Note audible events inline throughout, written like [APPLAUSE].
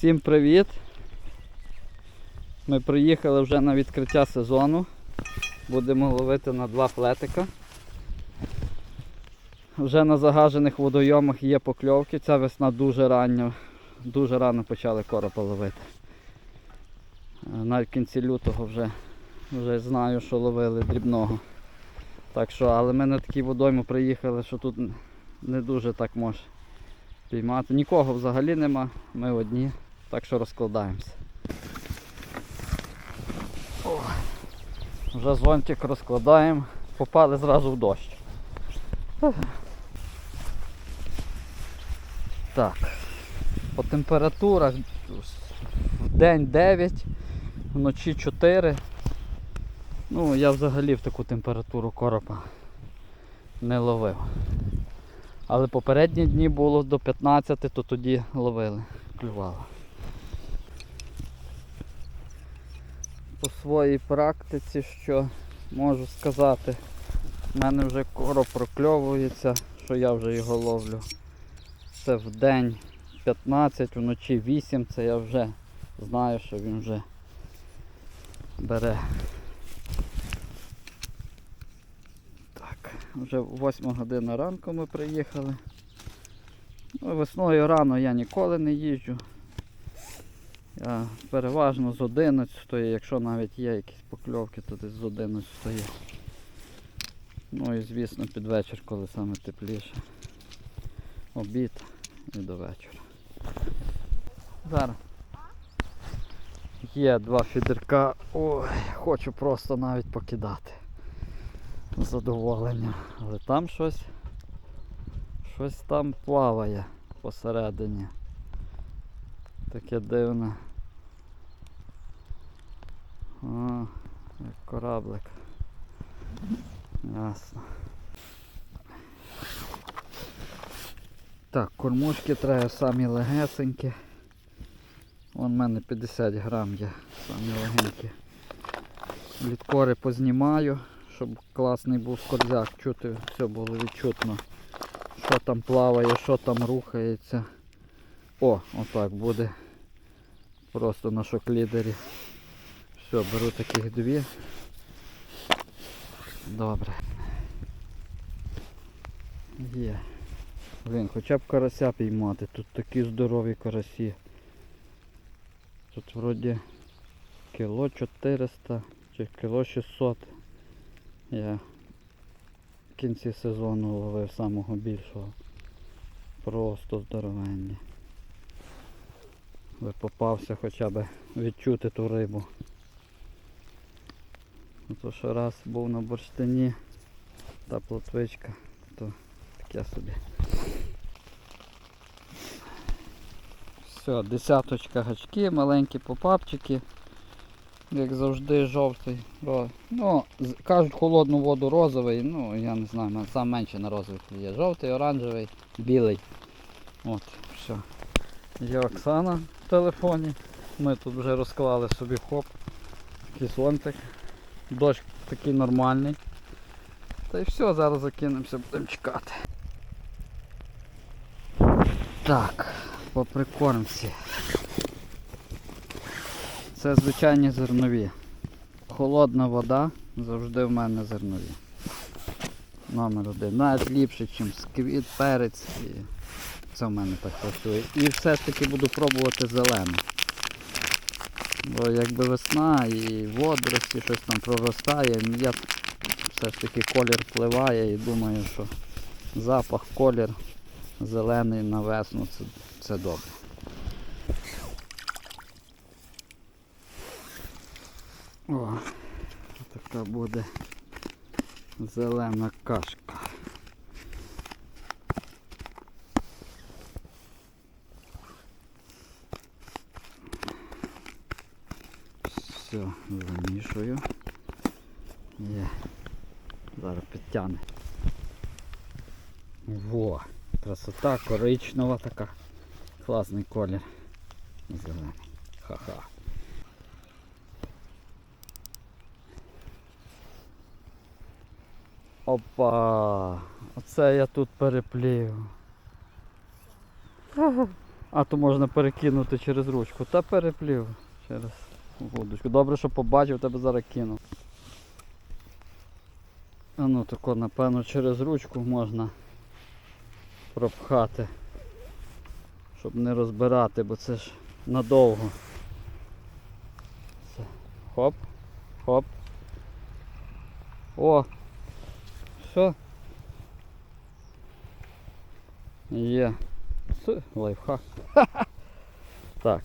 Всім привіт! Ми приїхали вже на відкриття сезону. Будемо ловити на два флетика. Вже на загажених водойомах є покльовки. Ця весна дуже рано, дуже рано почали коропа ловити. Е, в кінці лютого вже, вже знаю, що ловили дрібного. Так що, але ми на такій водойму приїхали, що тут не дуже так може піймати. Нікого взагалі нема, ми одні, так що розкладаємося. О, вже зонтик розкладаємо, попали зразу в дощ. Так, по температурах в день 9, вночі 4. Ну, я взагалі в таку температуру коропа не ловив. Але попередні дні було до 15, то тоді ловили, клювало. По своїй практиці, що можу сказати, в мене вже короб прокльовується, що я вже його ловлю. Це в день 15, вночі 8, це я вже знаю, що він вже бере. Так, вже 8 година ранку ми приїхали. Ну, весною рано я ніколи не їжджу. Я переважно з 11, якщо навіть є якісь покльовки, то десь з 11 є. Ну і звісно під вечір, коли саме тепліше. Обід і до вечора. Зараз. Є два фідерка. Ой, хочу просто навіть покидати. Задоволення. Але там щось щось там плаває посередині. Таке дивне. А, як кораблик. Ясно. Так, кормушки треба самі легесенькі. Вон в мене 50 грам є, самі легенькі. Літкори познімаю, щоб класний був скорзяк, чути, все було відчутно. Що там плаває, що там рухається. О, отак буде. Просто на шоклідері. Все, беру таких дві. Добре. Є. Блін, хоча б карася піймати. Тут такі здорові карасі. Тут вроді кіло 400 чи кіло 600. Я в кінці сезону ловив самого більшого. Просто здоровенні. Би попався хоча б відчути ту рибу. Ну, що раз був на бурштині та плотвичка, то таке собі. Все, десяточка гачки, маленькі попапчики. Як завжди жовтий. Ну, кажуть холодну воду розовий, ну я не знаю, сам менше на розовий є. Жовтий, оранжевий, білий. От, все. Є Оксана в телефоні. Ми тут вже розклали собі хоп. Такий сонтик. Дощ такий нормальний. Та й все, зараз закинемося, будемо чекати. Так, по прикормці. Це звичайні зернові. Холодна вода завжди в мене зернові. Номер один. Навіть ліпше, ніж сквіт, перець. І це в мене так працює. І все ж таки буду пробувати зелену. Бо якби весна і водорості щось там проростає, я все ж таки колір впливає і думаю, що запах, колір зелений на весну це, це добре. О, така буде зелена кашка. Все, замішую. Є. Зараз підтягне. Во, красота коричнева така. Класний колір. Зелений. Ха-ха. Опа! Оце я тут переплів. А то можна перекинути через ручку. Та переплів через вудочку. Добре, що побачив, тебе зараз кинув. А ну тако, напевно, через ручку можна пропхати. Щоб не розбирати, бо це ж надовго. Все. Хоп, хоп. О! Що? Є. Це лайфхак. [LAUGHS] Так.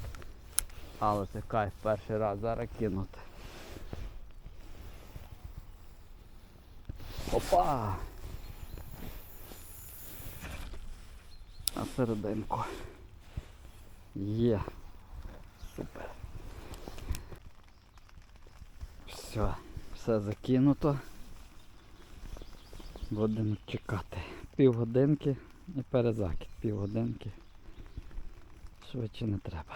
Але це кайф перший раз зараз кинути. Опа! На серединку. Є. Супер. Все, все закинуто. Будемо чекати. Півгодинки і перезакид. Півгодинки. Швидше не треба.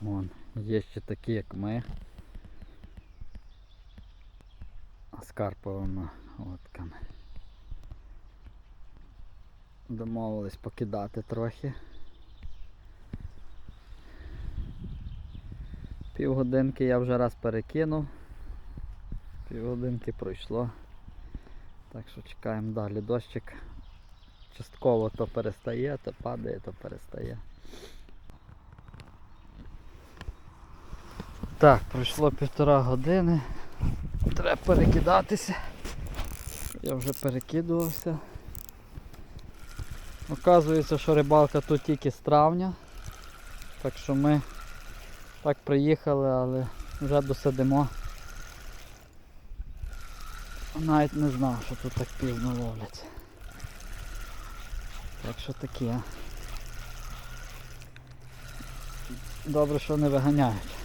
Вон, є ще такі, як ми. З карповими лодками. Домовились покидати трохи. Півгодинки я вже раз перекинув. Півгодинки пройшло. Так що чекаємо далі. Дощик частково то перестає, то падає, то перестає. Так, пройшло півтора години. Треба перекидатися. Я вже перекидувався. Оказується, що рибалка тут тільки з травня. Так що ми так приїхали, але вже досидимо. Навіть не знав, що тут так пізно ловлять. Так що таке. Добре, що не виганяють.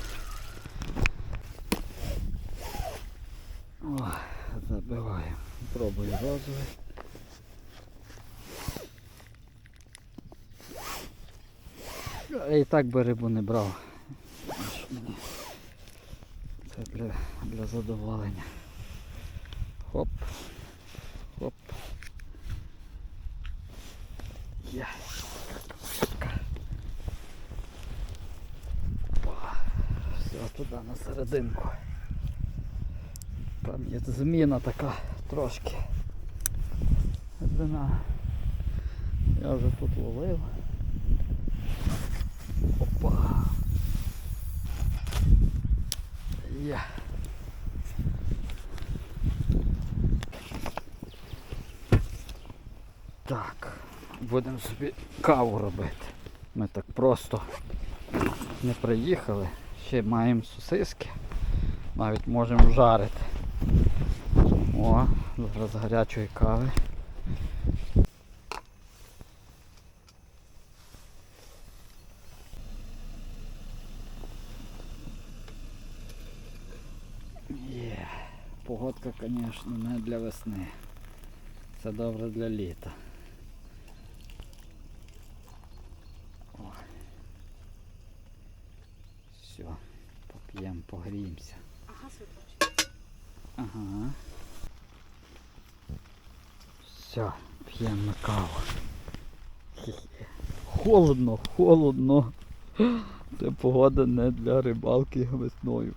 О, забиваємо. Пробую розовий. І так би рибу не брав. Це для, для задоволення. Хоп. Хоп. Я. Все, туди на серединку. Там є зміна така трошки. Глибина. Я вже тут ловив. Опа. Є. Так, будемо собі каву робити. Ми так просто не приїхали. Ще маємо сосиски. Навіть можемо жарити. О, зараз гарячої кави. Є. Погодка, звісно, не для весни. Це добре для літа. О. Все, поп'ємо, погріємося. Ага. Ага. Все, п'ємо каву. Холодно, холодно. Це погода не для рибалки весною.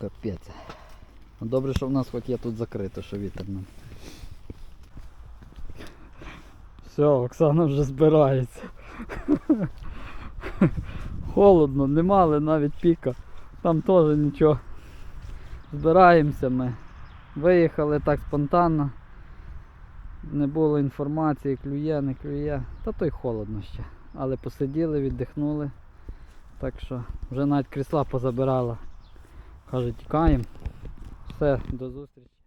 Капець. Ну, Добре, що в нас хоч є тут закрито, що вітер нам. Все, Оксана вже збирається. Холодно, не мали навіть піка. Там теж нічого. Збираємося ми. Виїхали так спонтанно. Не було інформації, клює, не клює. Та то й холодно ще. Але посиділи, віддихнули. Так що вже навіть крісла позабирала. Каже, тікаємо. Все, до зустрічі.